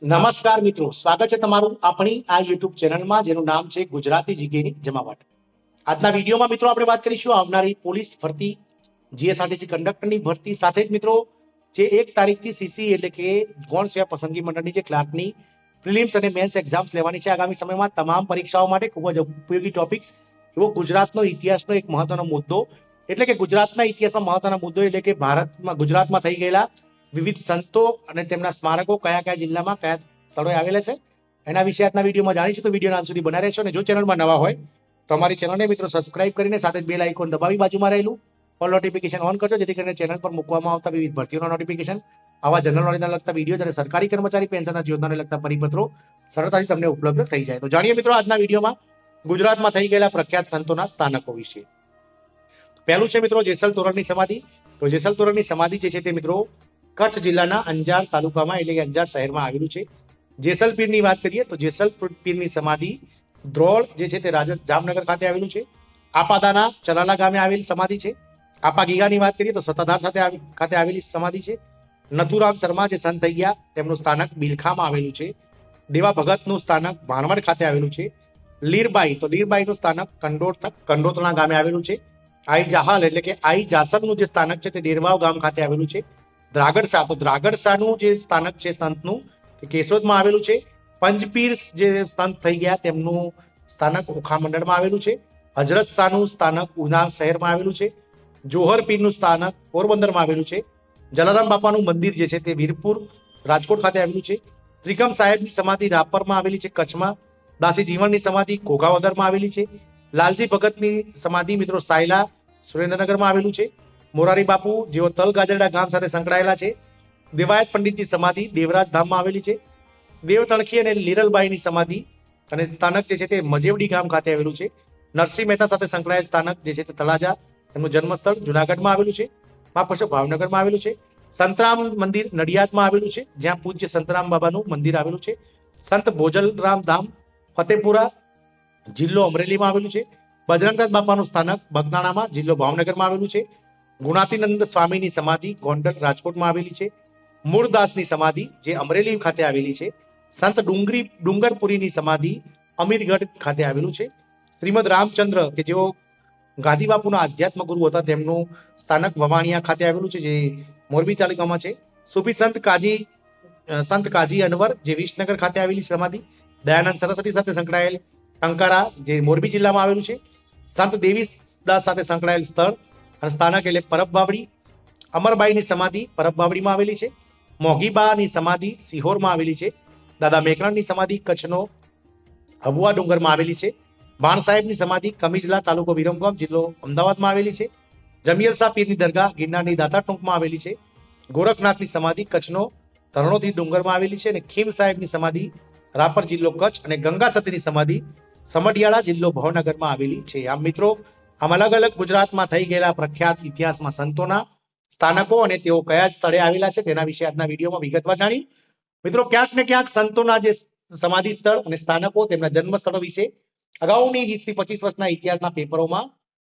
નમસ્કાર મિત્રો, સ્વાગત છે તમારું આપણી આ યુટ્યુબ ચેનલમાં, જેનું નામ છે ગુજરાતી જીકેની જમાવટ. આજના વિડીયોમાં મિત્રો આપણે વાત કરીશું આવનારી પોલીસ ભરતી, જીએસઆરટીસી કંડક્ટરની ભરતી સાથે જ મિત્રો, જે એક તારીખથી સીસી એટલે કે ગૌણ સેવા પસંદગી મંડળની જે ક્લાર્કની પ્રિલિમ્સ અને મેન્સ એક્ઝામ્સ લેવાની છે આગામી સમયમાં, તમામ પરીક્ષાઓ માટે ખૂબ જ ઉપયોગી ટોપિક્સ. એવો ગુજરાતનો ઇતિહાસનો એક મહત્વનો મુદ્દો, એટલે કે ગુજરાતના ઇતિહાસમાં મહત્વનો મુદ્દો એટલે કે ભારતમાં ગુજરાતમાં થઈ ગયેલા વિવિધ સંતો અને તેમના સ્મારકો કયા કયા જિલ્લામાં, કયા સ્થળોએ આવેલા છે. એના વિશે આજના વિડીયોમાં જાણીશું. તો વીડિયો અંત સુધી બના રહેશો અને જો ચેનલમાં નવા હોય, તો અમારી ચેનલને મિત્રો સબસ્ક્રાઇબ કરીને સાથે જ બેલ આઇકોન દબાવી બાજુમાં રહેલું. ઓલ નોટિફિકેશન ઓન કરજો, જેથી કરીને ચેનલ પર મૂકવામાં આવતા વિવિધ ભરતીઓના નોટિફિકેશન આવા જનરલ નોલેજના લગતા વીડિયો અને સરકારી કર્મચારી પેન્શનના યોજનાને લગતા પરિપત્રો સરળતાથી તમને ઉપલબ્ધ થઈ જાય. તો જાણીએ મિત્રો આજના વિડીયોમાં ગુજરાતમાં થઈ ગયેલા પ્રખ્યાત સંતોના સ્થાનકો વિશે. પહેલું છે મિત્રો જેસલ તોરણની સમાધિ. તો જેસલ તોરણની સમાધિ જે છે તે મિત્રો કચ્છ જિલ્લાના અંજાર તાલુકામાં એટલે કે અંજાર શહેરમાં આવેલું છે. જેસલપીરની વાત કરીએ તો જેસલપીરની સમાધિ ધ્રોળ જે છે તે રાજ જામનગર ખાતે આવેલું છે. આપાદાના ચલાલા ગામે આવેલી સમાધિ છે. આપા ગીગાની વાત કરીએ તો સત્તાધાર સાથે ખાતે આવેલી સમાધિ છે. નથુરામ શર્મા જે સંત થઈ ગયા તેમનું સ્થાનક બિલખામાં આવેલું છે. દેવા ભગતનું સ્થાનક ભાણવડ ખાતે આવેલું છે. લીરબાઈ તો લીરબાઈનું સ્થાનક કંડોળ કંડોતણા ગામે આવેલું છે. આઈ જહાલ એટલે કે આઈ જાસરનું જે સ્થાનક છે તે દેરવાવ ગામ ખાતે આવેલું છે. દ્રાગડશા તો દ્રાગડશાનું જે સ્થાનક છે સંતનું, તે કેશોદમાં આવેલું છે. પંચપીર જે સંત થઈ ગયા, તેમનું સ્થાનક ઓખા મંડળમાં આવેલું છે. હજરત શાહનું સ્થાનક ઉના શહેરમાં આવેલું છે. જોહર પીરનું સ્થાનક પોરબંદરમાં આવેલું છે. જલારામ બાપાનું મંદિર જે છે તે વીરપુર, રાજકોટ ખાતે આવેલું છે. ત્રિકમ સાહેબની સમાધિ રાપરમાં આવેલી છે, કચ્છમાં. દાસી જીવનની સમાધિ ઘોઘાવદરમાં આવેલી છે. લાલજી ભગતની સમાધિ મિત્રો સાયલા સુરેન્દ્રનગરમાં આવેલું છે. મોરારી બાપુ જેઓ તલ ગાજરડા ગામ સાથે સંકળાયેલા છે, દેવાયત પંડિતની સમાધિ દેવરાજ ધામમાં આવેલી છે. દેવ તણખી અને લીરલબાઈની સમાધિ અને સ્થાનક જે છે તે મજેવડી ગામ ખાતે આવેલું છે. નરસિંહ મહેતા સાથે સંકળાયેલ સ્થાનક જે છે તે તળાજા એમનું જન્મસ્થળ જુનાગઢમાં આવેલું છે. મા કરશો ભાવનગરમાં આવેલું છે. સંતરામ મંદિર નડિયાદમાં આવેલું છે, જ્યાં પૂજ્ય સંતરામ બાબાનું મંદિર આવેલું છે. સંત ભોજલરામ ધામ, ફતેપુરા જિલ્લો અમરેલીમાં આવેલું છે. બજરંગદાસ બાપાનું સ્થાનક બગદાણામાં જિલ્લો ભાવનગરમાં આવેલું છે. ગુણાતીનંદ સ્વામીની સમાધિ ગોંડલ રાજકોટમાં આવેલી છે. મૂળદાસની સમાધિ, જે અમરેલી ખાતે આવેલી છે. સંત ડુંગરી, ડુંગરપુરીની સમાધિ અમીરગઢ ખાતે આવેલું છે. શ્રીમદ રામચંદ્ર, કે જેઓ ગાંધી બાપુના આધ્યાત્મ ગુરુ હતા, તેમનું સ્થાનક વવાણિયા ખાતે આવેલું છે, જે મોરબી તાલુકામાં છે. સુફી સંત કાજી સંત કાજી અનવર, જે વિસનગર ખાતે આવેલી સમાધિ. દયાનંદ સરસ્વતી સાથે સંકળાયેલ ટંકારા, જે મોરબી જિલ્લામાં આવેલું છે. સંત દેવીદાસ સાથે સંકળાયેલ સ્થળ અને સ્થાનક એટલે પરબ બાવડી, અમરબાઈની સમાધિ પરબ બાવડીમાં આવેલી છે, મોગીબાની સમાધિ સિહોરમાં આવેલી છે, દાદા મેકરણની સમાધિ કચ્છનો હબુઆ ડુંગરમાં આવેલી છે, બાણ સાહેબની સમાધિ કમિજલા તાલુકો વિરમગામ જિલ્લો અમદાવાદમાં આવેલી છે, જમિયલ શાહ પીરની દરગાહ ગિરનારની દાતા ટૂંકમાં આવેલી છે, ગોરખનાથની સમાધિ કચ્છનો ધરણોથી ડુંગરમાં આવેલી છે અને ખીમ સાહેબની સમાધિ રાપર જિલ્લો કચ્છ અને ગંગા સતીની સમાધિ સમઢિયાળા જિલ્લો ભાવનગરમાં આવેલી છે. આમ મિત્રો આમ અલગ અલગ ગુજરાતમાં થઈ ગયેલા પ્રખ્યાત ઇતિહાસમાં સંતોના સ્થાનકો અને તેઓ કયા સ્થળે આવેલા છે તેના વિશે આજના વિડીયોમાં વિગતવાર જાણી. મિત્રો, ક્યાંક ને ક્યાંક સંતોના જે સમાધિ સ્થળ અને સ્થાનકો તેમના જન્મ સ્થળો વિશે અગાઉની વીસથી પચીસ વર્ષના ઇતિહાસના પેપરોમાં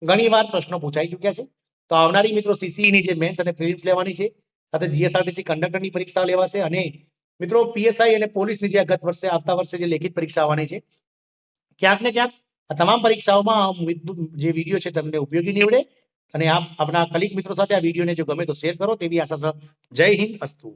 ઘણીવાર પ્રશ્નો પૂછાઈ ચૂક્યા છે. તો આવનારી મિત્રો સીસીઈની જે મેન્સ અને પ્રિલિમ્સ લેવાની છે, સાથે જીએસઆરટીસી કંડક્ટરની પરીક્ષા લેવાશે અને મિત્રો પીએસઆઈ અને પોલીસની જે ગત વર્ષે, આવતા વર્ષે જે લેખિત પરીક્ષા આવવાની છે, ક્યાંક ને ક્યાંક આ તમામ પરીક્ષાઓમાં જે વીડિયો છે તમને ઉપયોગી નીવડે. અને આપ આપણા કલિક મિત્રો સાથે આ વિડીયોને જો ગમે તો શેર કરો, તેવી આશા જય હિન્દ, અસ્તુ.